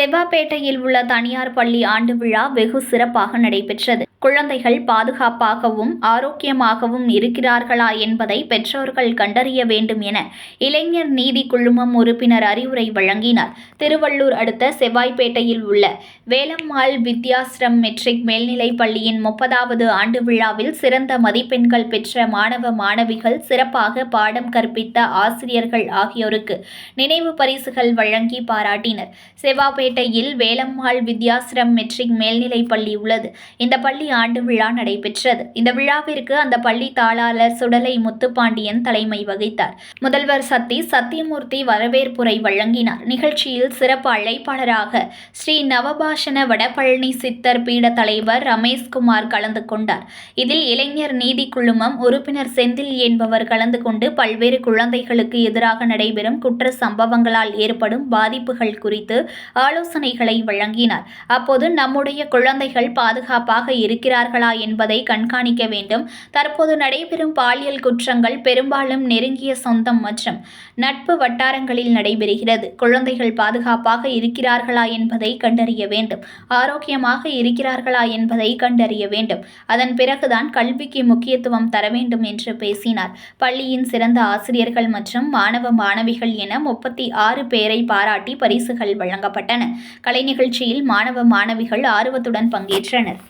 செவ்வாப்பேட்டையில் உள்ள தனியார் பள்ளி ஆண்டு விழா வெகு சிறப்பாக நடைபெற்றது. குழந்தைகள் பாதுகாப்பாகவும் ஆரோக்கியமாகவும் இருக்கிறார்களா என்பதை பெற்றோர்கள் கண்டறிய வேண்டும் என இளைஞர் நீதி குழுமம் உறுப்பினர் அறிவுரை வழங்கினார். திருவள்ளூர் அடுத்த செவ்வாய்ப்பேட்டையில் உள்ள வேலம்மாள் வித்யாஸ்ரம் மெட்ரிக் மேல்நிலைப் பள்ளியின் முப்பதாவது ஆண்டு விழாவில் சிறந்த மதிப்பெண்கள் பெற்ற மாணவ மாணவிகள் சிறப்பாக பாடம் கற்பித்த ஆசிரியர்கள் ஆகியோருக்கு நினைவு பரிசுகள் வழங்கி பாராட்டினர். செவ்வாய்ப்பேட்டையில் வேலம்மாள் வித்யாஸ்ரம் மெட்ரிக் மேல்நிலைப் பள்ளி உள்ளது. இந்த பள்ளி ஆண்டு விழா நடைபெற்றது. இந்த விழாவிற்கு அந்த பள்ளி தாளாளர் சுடலை முத்துப்பாண்டியன் தலைமை வகித்தார். முதல்வர் சத்தி சத்தியமூர்த்தி வரவேற்புரை வழங்கினார். நிகழ்ச்சியில் சிறப்பு அழைப்பாளராக ஸ்ரீ நவபாஷண வடபழனி சித்தர் பீட தலைவர் ரமேஷ்குமார் கலந்து கொண்டார். இதில் இளைஞர் நீதி குழுமம் உறுப்பினர் செந்தில் என்பவர் கலந்து கொண்டு பல்வேறு குழந்தைகளுக்கு எதிராக நடைபெறும் குற்ற சம்பவங்களால் ஏற்படும் பாதிப்புகள் குறித்து ஆலோசனைகளை வழங்கினார். அப்போது நம்முடைய குழந்தைகள் பாதுகாப்பாக இருக்கிறார்களா என்பதை கண்காணிக்க வேண்டும். தற்போது நடைபெறும் பாலியல் குற்றங்கள் பெரும்பாலும் நெருங்கிய சொந்தம் மற்றும் நட்பு வட்டாரங்களில் நடைபெறுகிறது. குழந்தைகள் பாதுகாப்பாக இருக்கிறார்களா என்பதை கண்டறிய வேண்டும். ஆரோக்கியமாக இருக்கிறார்களா என்பதை கண்டறிய வேண்டும். அதன் பிறகுதான் கல்விக்கு முக்கியத்துவம் தர வேண்டும் என்று பேசினார். பள்ளியின் சிறந்த ஆசிரியர்கள் மற்றும் மாணவ மாணவிகள் என முப்பத்தி ஆறு பேரை பாராட்டி பரிசுகள் வழங்கப்பட்டன. கலை நிகழ்ச்சியில் மாணவ மாணவிகள் ஆர்வத்துடன் பங்கேற்றனர்.